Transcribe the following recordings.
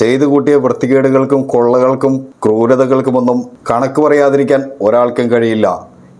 ചെയ്തു കൂട്ടിയ വൃത്തികേടുകൾക്കും കൊള്ളകൾക്കും ക്രൂരതകൾക്കുമൊന്നും കണക്ക് പറയാതിരിക്കാൻ ഒരാൾക്കും കഴിയില്ല.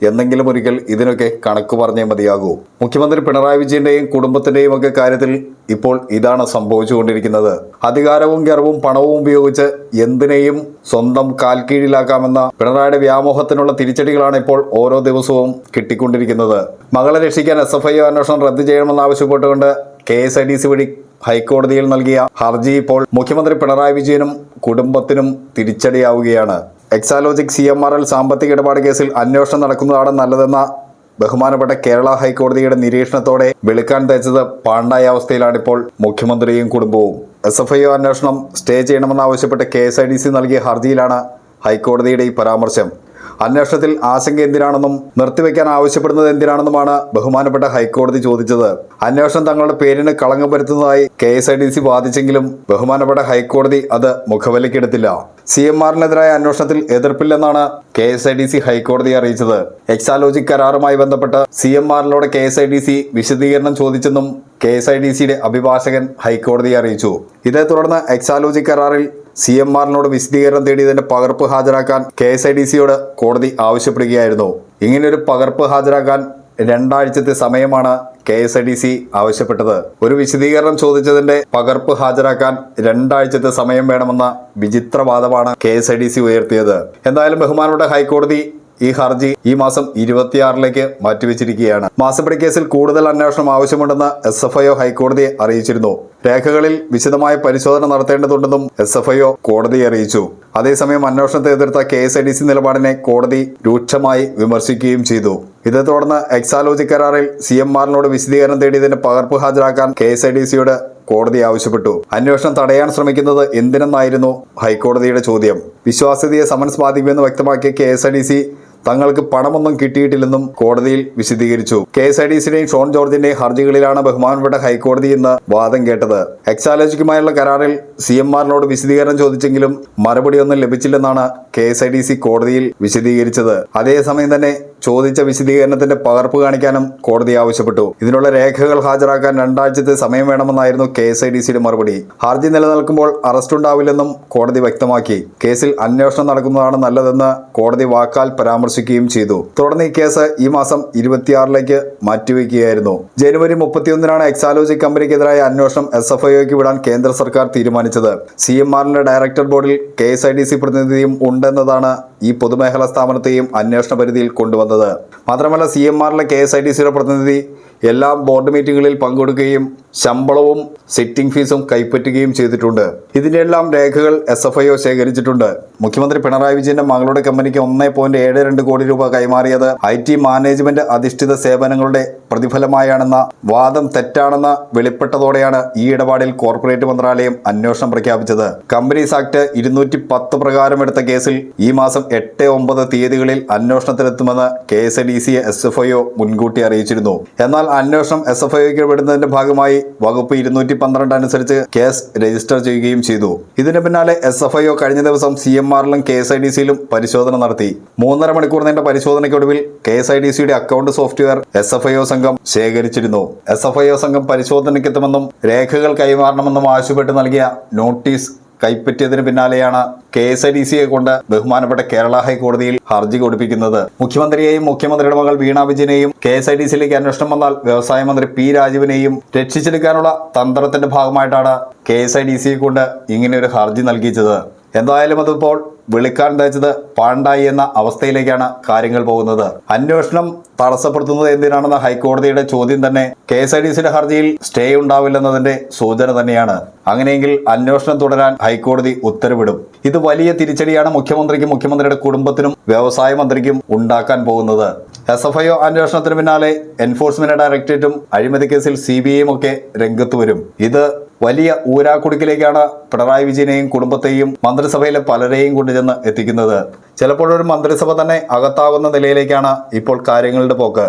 എന്നെങ്കിലും ഒരിക്കൽ ഇതിനൊക്കെ കണക്ക് പറഞ്ഞേ മതിയാകൂ. മുഖ്യമന്ത്രി പിണറായി വിജയന്റെയും കുടുംബത്തിന്റെയും ഒക്കെ കാര്യത്തിൽ ഇപ്പോൾ ഇതാണ് സംഭവിച്ചുകൊണ്ടിരിക്കുന്നത്. അധികാരവും ഗർവും പണവും ഉപയോഗിച്ച് എന്തിനേയും സ്വന്തം കാൽ കീഴിലാക്കാമെന്ന പിണറായിയുടെ വ്യാമോഹത്തിനുള്ള തിരിച്ചടികളാണ് ഇപ്പോൾ ഓരോ ദിവസവും കിട്ടിക്കൊണ്ടിരിക്കുന്നത്. മകളെ രക്ഷിക്കാൻ എസ് എഫ് ഐ അന്വേഷണം റദ്ദു ചെയ്യണമെന്നാവശ്യപ്പെട്ടുകൊണ്ട് K S I D C വഴി ഹൈക്കോടതിയിൽ നൽകിയ ഹർജി ഇപ്പോൾ മുഖ്യമന്ത്രി പിണറായി വിജയനും കുടുംബത്തിനും തിരിച്ചടിയാവുകയാണ്. Exalogic C M R L സാമ്പത്തിക ഇടപാട് കേസിൽ അന്വേഷണം നടക്കുന്നതാണ് നല്ലതെന്ന ബഹുമാനപ്പെട്ട കേരള ഹൈക്കോടതിയുടെ നിരീക്ഷണത്തോടെ വെളുക്കാൻ പാണ്ടായ അവസ്ഥയിലാണ് ഇപ്പോൾ മുഖ്യമന്ത്രിയും കുടുംബവും. എസ് എഫ് ഐ അന്വേഷണം സ്റ്റേ ചെയ്യണമെന്നാവശ്യപ്പെട്ട് K S I D C നൽകിയ ഹർജിയിലാണ് ഹൈക്കോടതിയുടെ ഈ പരാമർശം. അന്വേഷണത്തിൽ ആശങ്ക എന്തിനാണെന്നും നിർത്തിവെക്കാൻ ആവശ്യപ്പെടുന്നത് എന്തിനാണെന്നുമാണ് ബഹുമാനപ്പെട്ട ഹൈക്കോടതി ചോദിച്ചത്. അന്വേഷണം തങ്ങളുടെ പേരിന് കളങ്കം വരുത്തുന്നതായി K S I D C വാദിച്ചെങ്കിലും ബഹുമാനപ്പെട്ട ഹൈക്കോടതി അത് മുഖവിലക്കെടുത്തില്ല സി എം ആറിനെതിരായ അന്വേഷണത്തിൽ എതിർപ്പില്ലെന്നാണ് K S I D C ഹൈക്കോടതിയെ അറിയിച്ചത്. എക്സാലോജി കരാറുമായി ബന്ധപ്പെട്ട് C M ആറിനോട് K S I D C വിശദീകരണം ചോദിച്ചെന്നും കെ എസ് ഐ ഡി സിയുടെ അഭിഭാഷകൻ ഹൈക്കോടതിയെ അറിയിച്ചു. ഇതേ തുടർന്ന് എക്സാലോജി കരാറിൽ സി എം ആറിനോട് വിശദീകരണം തേടിയതിന്റെ പകർപ്പ് ഹാജരാക്കാൻ കെ എസ് ഐ ഡി സിയോട് കോടതി ആവശ്യപ്പെടുകയായിരുന്നു. ഇങ്ങനെയൊരു പകർപ്പ് ഹാജരാക്കാൻ രണ്ടാഴ്ചത്തെ സമയമാണ് K S I D C ആവശ്യപ്പെട്ടത്. ഒരു വിശദീകരണം ചോദിച്ചതിന്റെ പകർപ്പ് ഹാജരാക്കാൻ രണ്ടാഴ്ചത്തെ സമയം വേണമെന്ന വിചിത്രവാദമാണ് K S I D C ഉയർത്തിയത്. എന്തായാലും ബഹുമാനപ്പെട്ട ഹൈക്കോടതി ഈ ഹർജി ഈ മാസം ഇരുപത്തിയാറിലേക്ക് മാറ്റിവെച്ചിരിക്കുകയാണ്. മാസപ്പടി കേസിൽ കൂടുതൽ അന്വേഷണം ആവശ്യമുണ്ടെന്ന് എസ് എഫ് ഐ ഹൈക്കോടതിയെ അറിയിച്ചിരുന്നു. രേഖകളിൽ വിശദമായ പരിശോധന നടത്തേണ്ടതുണ്ടെന്നും എസ് എഫ് ഐ കോടതിയെ അറിയിച്ചു. അതേസമയം അന്വേഷണത്തെ എതിർത്ത K S I D C നിലപാടിനെ കോടതി രൂക്ഷമായി വിമർശിക്കുകയും ചെയ്തു. ഇതേ തുടർന്ന് എക്സാലോജി കരാറിൽ സി എം ആറിനോട് വിശദീകരണം തേടിയതിന്റെ പകർപ്പ് ഹാജരാക്കാൻ കെ എസ് ഐ ഡി സിയോട് കോടതി ആവശ്യപ്പെട്ടു. അന്വേഷണം തടയാൻ ശ്രമിക്കുന്നത് എന്തിനെന്നായിരുന്നു ഹൈക്കോടതിയുടെ ചോദ്യം. വിശ്വാസ്യതയെ സമൻസ് ബാധിക്കുമെന്ന് വ്യക്തമാക്കിയ K S I D C തങ്ങൾക്ക് പണമൊന്നും കിട്ടിയിട്ടില്ലെന്നും കോടതിയിൽ വിശദീകരിച്ചു. കെ എസ് ഐ ഡി സിയുടെയും ഷോൺ ജോർജിന്റെയും ഹർജികളിലാണ് ബഹുമാനപ്പെട്ട ഹൈക്കോടതി ഇന്ന് വാദം കേട്ടത്. എക്സാലോജിക്കുമായുള്ള കരാറിൽ സി എം വിശദീകരണം ചോദിച്ചെങ്കിലും മറുപടിയൊന്നും ലഭിച്ചില്ലെന്നാണ് K S I D C കോടതിയിൽ വിശദീകരിച്ചത്. അതേസമയം തന്നെ ചോദിച്ച വിശദീകരണത്തിന്റെ പകർപ്പ് കാണിക്കാനും കോടതി ആവശ്യപ്പെട്ടു. ഇതിനുള്ള രേഖകൾ ഹാജരാക്കാൻ രണ്ടാഴ്ചത്തെ സമയം വേണമെന്നായിരുന്നു കെ എസ് ഐ ഡി സിയുടെ മറുപടി. ഹർജി നിലനിൽക്കുമ്പോൾ അറസ്റ്റ് ഉണ്ടാവില്ലെന്നും കോടതി വ്യക്തമാക്കി. കേസിൽ അന്വേഷണം നടക്കുന്നതാണ് നല്ലതെന്ന് കോടതി വാക്കാൽ പരാമർശിക്കുകയും ചെയ്തു. തുടർന്ന് ഈ കേസ് ഈ മാസം ഇരുപത്തിയാറിലേക്ക് മാറ്റിവെക്കുകയായിരുന്നു. ജനുവരി മുപ്പത്തിയൊന്നിനാണ് എക്സാലോജി കമ്പനിക്കെതിരായ അന്വേഷണം എസ് എഫ് ഐക്ക് വിടാൻ കേന്ദ്ര സർക്കാർ തീരുമാനിച്ചത്. സി എം ആറിന്റെ ഡയറക്ടർ ബോർഡിൽ K S I D C പ്രതിനിധിയും ഉണ്ടെന്നതാണ് ഈ പൊതുമേഖലാ സ്ഥാപനത്തെയും അന്വേഷണ പരിധിയിൽ കൊണ്ടുവന്നത്. മാത്രമല്ല സി എം ആറിലെ കെ എസ് ഐ ഡി സിയുടെ പ്രതിനിധി എല്ലാ ബോർഡ് മീറ്റിംഗുകളിൽ പങ്കെടുക്കുകയും ശമ്പളവും സിറ്റിംഗ് ഫീസും കൈപ്പറ്റുകയും ചെയ്തിട്ടുണ്ട്. ഇതിന്റെ എല്ലാം രേഖകൾ എസ് എഫ് ഐ ഒ ശേഖരിച്ചിട്ടുണ്ട്. മുഖ്യമന്ത്രി പിണറായി വിജയന്റെ മകളുടെ കമ്പനിക്ക് ഒന്നേ പോയിന്റ് ഏഴ് രണ്ട് കോടി രൂപ കൈമാറിയത് ഐ ടി മാനേജ്മെന്റ് അധിഷ്ഠിത സേവനങ്ങളുടെ പ്രതിഫലമായാണെന്ന വാദം തെറ്റാണെന്ന് വെളിപ്പെട്ടതോടെയാണ് ഈ ഇടപാടിൽ കോർപ്പറേറ്റ് മന്ത്രാലയം അന്വേഷണം പ്രഖ്യാപിച്ചത്. കമ്പനീസ് ആക്ട് ഇരുന്നൂറ്റി പത്ത് പ്രകാരം എടുത്ത കേസിൽ ഈ മാസം എട്ട് ഒമ്പത് തീയതികളിൽ അന്വേഷണത്തിലെത്തുമെന്ന് K S D C S F I O മുൻകൂട്ടി അറിയിച്ചിരുന്നു. എന്നാൽ അന്വേഷണം എസ് എഫ് ഐക്ക് വിടുന്നതിന്റെ ഭാഗമായി വകുപ്പ് ഇരുന്നൂറ്റി പന്ത്രണ്ട് അനുസരിച്ച് കേസ് രജിസ്റ്റർ ചെയ്യുകയും ചെയ്തു. ഇതിന് പിന്നാലെ എസ് എഫ് ഐ ഒ കഴിഞ്ഞ ദിവസം സി എം ആറിലും കെ എസ് ഐ ഡി സിയിലും പരിശോധന നടത്തി. മൂന്നര മണിക്കൂർ നീണ്ട പരിശോധനയ്ക്കൊടുവിൽ കെ എസ് ഐ ഡി സിയുടെ account software S F I O സംഘം ശേഖരിച്ചിരുന്നു. എസ് എഫ് ഐ ഒ സംഘം പരിശോധനയ്ക്കെത്തുമെന്നും രേഖകൾ കൈമാറണമെന്നും ആവശ്യപ്പെട്ട് നൽകിയ നോട്ടീസ് കൈപ്പറ്റിയതിന് പിന്നാലെയാണ് കെ എസ് ഐ ഡി സിയെ കൊണ്ട് ബഹുമാനപ്പെട്ട കേരള ഹൈക്കോടതിയിൽ ഹർജി കൊടുപ്പിക്കുന്നത്. മുഖ്യമന്ത്രിയെയും മുഖ്യമന്ത്രിയുടെ മകൾ വീണ വിജയനെയും കെ എസ് ഐ ഡി സിയിലേക്ക് അന്വേഷണം വന്നാൽ വ്യവസായ മന്ത്രി പി രാജീവിനെയും രക്ഷിച്ചെടുക്കാനുള്ള തന്ത്രത്തിന്റെ ഭാഗമായിട്ടാണ് കെ എസ് ഐ ഡി സിയെ കൊണ്ട് ഇങ്ങനെ ഒരു ഹർജി നൽകിച്ചത്. എന്തായാലും അതിപ്പോൾ വിളിക്കാൻ തയ്ച്ചത് പാണ്ടായി എന്ന അവസ്ഥയിലേക്കാണ് കാര്യങ്ങൾ പോകുന്നത്. അന്വേഷണം തടസ്സപ്പെടുത്തുന്നത് എന്തിനാണെന്ന ഹൈക്കോടതിയുടെ ചോദ്യം തന്നെ കെ എസ് ഐ ഡി സിയുടെ ഹർജിയിൽ സ്റ്റേ ഉണ്ടാവില്ലെന്നതിന്റെ സൂചന തന്നെയാണ്. അങ്ങനെയെങ്കിൽ അന്വേഷണം തുടരാൻ ഹൈക്കോടതി ഉത്തരവിടും. ഇത് വലിയ തിരിച്ചടിയാണ് മുഖ്യമന്ത്രിക്കും മുഖ്യമന്ത്രിയുടെ കുടുംബത്തിനും വ്യവസായ മന്ത്രിക്കും ഉണ്ടാക്കാൻ പോകുന്നത്. എസ് എഫ് ഐ ഒ അന്വേഷണത്തിന് പിന്നാലെ എൻഫോഴ്സ്മെന്റ് ഡയറക്ടറേറ്റും അഴിമതി കേസിൽ സി ബി ഐയും ഒക്കെ രംഗത്ത് വരും. ഇത് വലിയ ഊരാക്കുടുക്കിലേക്കാണ് പിണറായി വിജയനെയും കുടുംബത്തെയും മന്ത്രിസഭയിലെ പലരെയും കൊണ്ടുചെന്ന് എത്തിക്കുന്നത്. ചിലപ്പോഴൊരു മന്ത്രിസഭ തന്നെ അകത്താവുന്ന നിലയിലേക്കാണ് ഇപ്പോൾ കാര്യങ്ങളുടെ പോക്ക്.